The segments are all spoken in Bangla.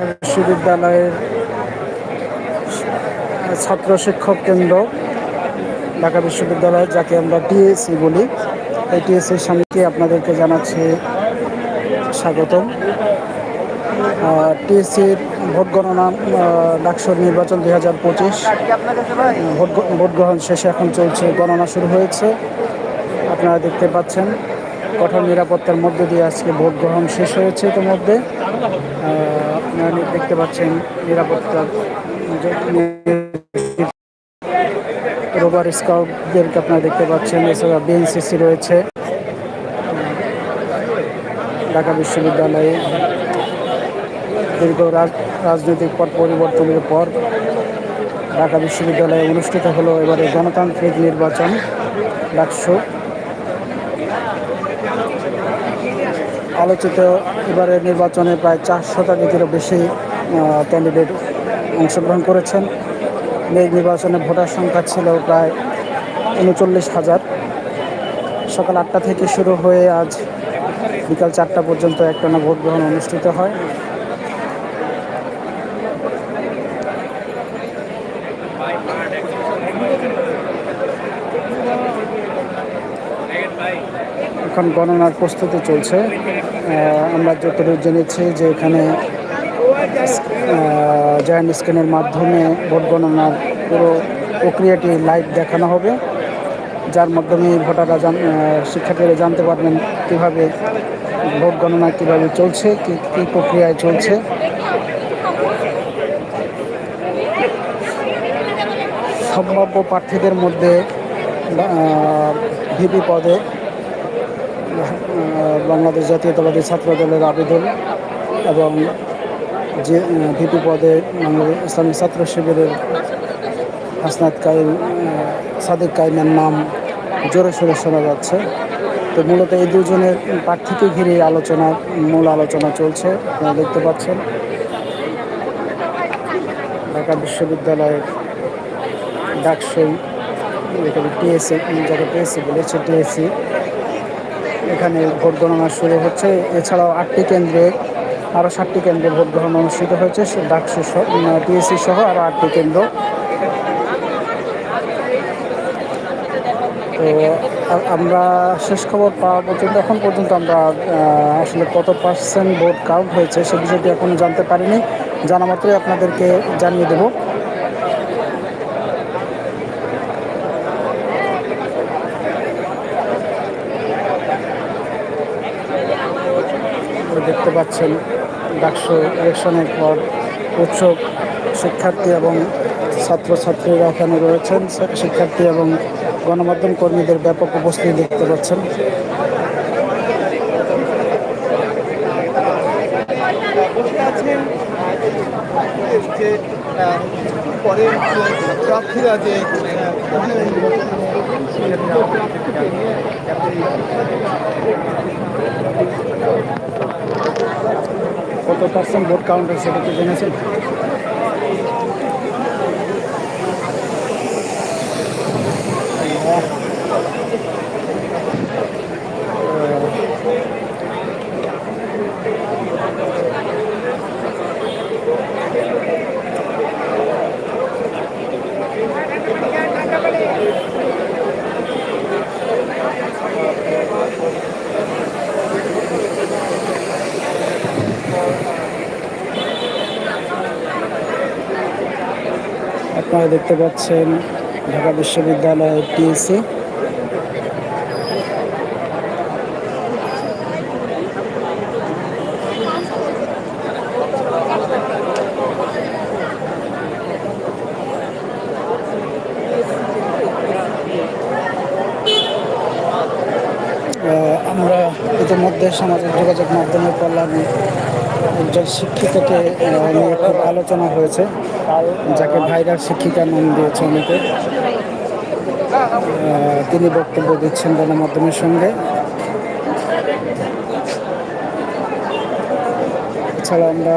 বিশ্ববিদ্যালয়ের ছাত্র শিক্ষক কেন্দ্র, ঢাকা বিশ্ববিদ্যালয়, যাকে আমরা টিএসসি বলি। এই টিএসসির সামনে আপনাদেরকে জানাচ্ছি স্বাগতম। টিএসসির ভোট গণনা ডাকসুর নির্বাচন দুই হাজার পঁচিশ। ভোট ভোট গ্রহণ শেষে এখন চলছে, গণনা শুরু হয়েছে। আপনারা দেখতে পাচ্ছেন কঠোর নিরাপত্তার মধ্যে দিয়ে আজকে ভোট গ্রহণ শেষ হয়েছে ইতিমধ্যে। আপনারা দেখতে পাচ্ছেন নিরাপত্তার রোবার স্কাউটদেরকে আপনারা দেখতে পাচ্ছেন, এছাড়া বিএনসিসি রয়েছে। ঢাকা বিশ্ববিদ্যালয়ে দীর্ঘ রাজনৈতিক পট পরিবর্তনের পর ঢাকা বিশ্ববিদ্যালয়ে অনুষ্ঠিত হলো এবারে গণতান্ত্রিক নির্বাচন, ডাকসু। আলোচিত এবারে নির্বাচনে প্রায় চার শতাধিকেরও বেশি ক্যান্ডিডেট অংশগ্রহণ করেছেন। এই নির্বাচনে ভোটার সংখ্যা ছিল প্রায় উনচল্লিশ হাজার। সকাল আটটা থেকে শুরু হয়ে আজ বিকাল চারটা পর্যন্ত একটানা ভোট গ্রহণ অনুষ্ঠিত হয়। এখন গণনার প্রস্তুতি চলছে। আমরা যতটুকু জেনেছি যে এখানে জয়েন্ট স্ক্রিনের মাধ্যমে ভোট গণনার পুরো প্রক্রিয়াটি লাইভ দেখানো হবে। যার মাধ্যমে ভোটাররা জান শিক্ষার্থীরা জানতে পারবেন কীভাবে ভোট গণনা কীভাবে চলছে, কী কী প্রক্রিয়ায় চলছে। সম্ভাব্য প্রার্থীদের মধ্যে ভিপি পদে বাংলাদেশ জাতীয়তাবাদী ছাত্র দলের আবেদন এবং যে ভিপি পদে বাংলাদেশ ইসলামী ছাত্র শিবিরের হাসনাত কাইম সাদেক কাইমের নাম জোরে সোরে শোনা যাচ্ছে। তো মূলত এই দুজনের প্রার্থীকে ঘিরে আলোচনা, মূল আলোচনা চলছে, আপনারা দেখতে পাচ্ছেন। ঢাকা বিশ্ববিদ্যালয়ের ডাকসই এখানে টিএসসি যাকে টিএসসি বলেছে টিএসসি। এখানে ভোট গণনা শুরু হচ্ছে। এছাড়াও আটটি কেন্দ্রে, আরও ষাটটি কেন্দ্রে ভোট গ্রহণ অনুষ্ঠিত হয়েছে। ডাকসু টিএসসি সহ আরও আটটি কেন্দ্র। তো আমরা শেষ খবর পাওয়া পর্যন্ত, এখন পর্যন্ত আমরা আসলে কত পার্সেন্ট ভোট কাউন্ট হয়েছে সে বিষয়টি এখনও জানতে পারিনি। জানা মাত্রই আপনাদেরকে জানিয়ে দেব। দেখতে পাচ্ছেন ডাকসু ইলেকশনের পর উৎসব শিক্ষার্থী এবং ছাত্রছাত্রীরা এখানে রয়েছেন। শিক্ষার্থী এবং গণমাধ্যম কর্মীদের ব্যাপক উপস্থিতি দেখতে পাচ্ছেন। কত পার্সেন্ট ভোট কাউন্ট সেটা কি জেনেছেন? আপনারা দেখতে পাচ্ছেন ঢাকা বিশ্ববিদ্যালয়ের টিএসসি। আমরা ইতিমধ্যে সামাজিক যোগাযোগ মাধ্যমে কল্যাণী একজন শিক্ষিকাকে নিয়ে খুব আলোচনা হয়েছে, যাকে ভাইরাল শিক্ষিকা নাম দিয়েছে অনেকে। তিনি বক্তব্য দিচ্ছেন গণমাধ্যমের সঙ্গে। এছাড়া আমরা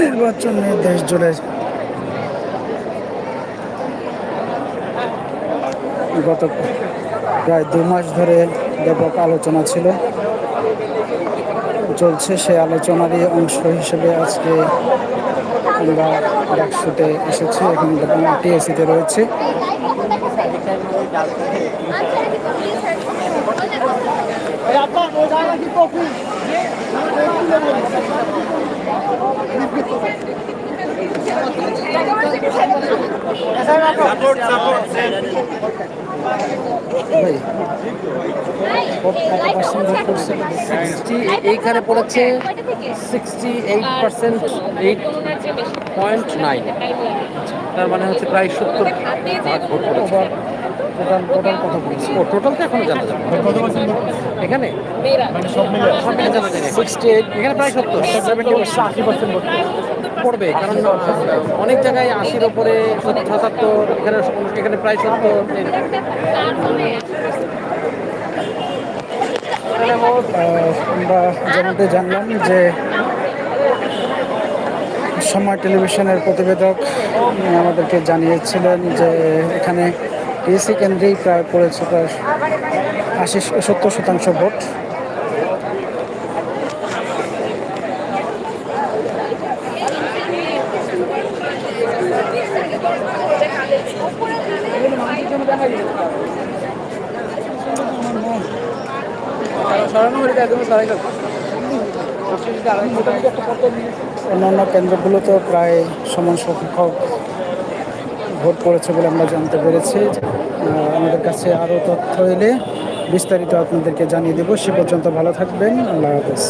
নির্বাচনে দেশ জুড়ে গত প্রায় দু মাস ধরে ব্যাপক আলোচনা ছিল। চলছে সেই আলোচনারই অংশ হিসেবে আজকে আমরা ডাকসুতে এসেছি এখন টিএসিতে রয়েছে। এইখানে পড়েছে sixty eight percent eight point nine তার মানে হচ্ছে প্রায় সত্তর ভাগ ভোট পড়েছে ওভার টোটাল টোটাল কত পড়েছে ও টোটাল তো এখনও জানা যাবে। এখানে? জানা যায় সিক্সটি এইট এখানে প্রায় সত্তর। সেভেন্টি আশি পার্সেন্ট পড়বে কারণ অনেক জায়গায় আশির ওপরে সাতাত্তর এখানে এখানে প্রায় সত্তর। আমরা যেমনটি জানলাম যে সময় টেলিভিশনের প্রতিবেদক আমাদেরকে জানিয়েছিলেন যে এখানে পিএসসি কেন্দ্রেই প্রায় পড়েছে প্রায় আশি সত্তর শতাংশ ভোট। অন্যান্য কেন্দ্রগুলোতেও প্রায় সমান সংখ্যক ভোট পড়েছে বলে আমরা জানতে পেরেছি। আমাদের কাছে আরও তথ্য এলে বিস্তারিত আপনাদেরকে জানিয়ে দেবো। সে পর্যন্ত ভালো থাকবেন। আল্লাহ হাফেজ।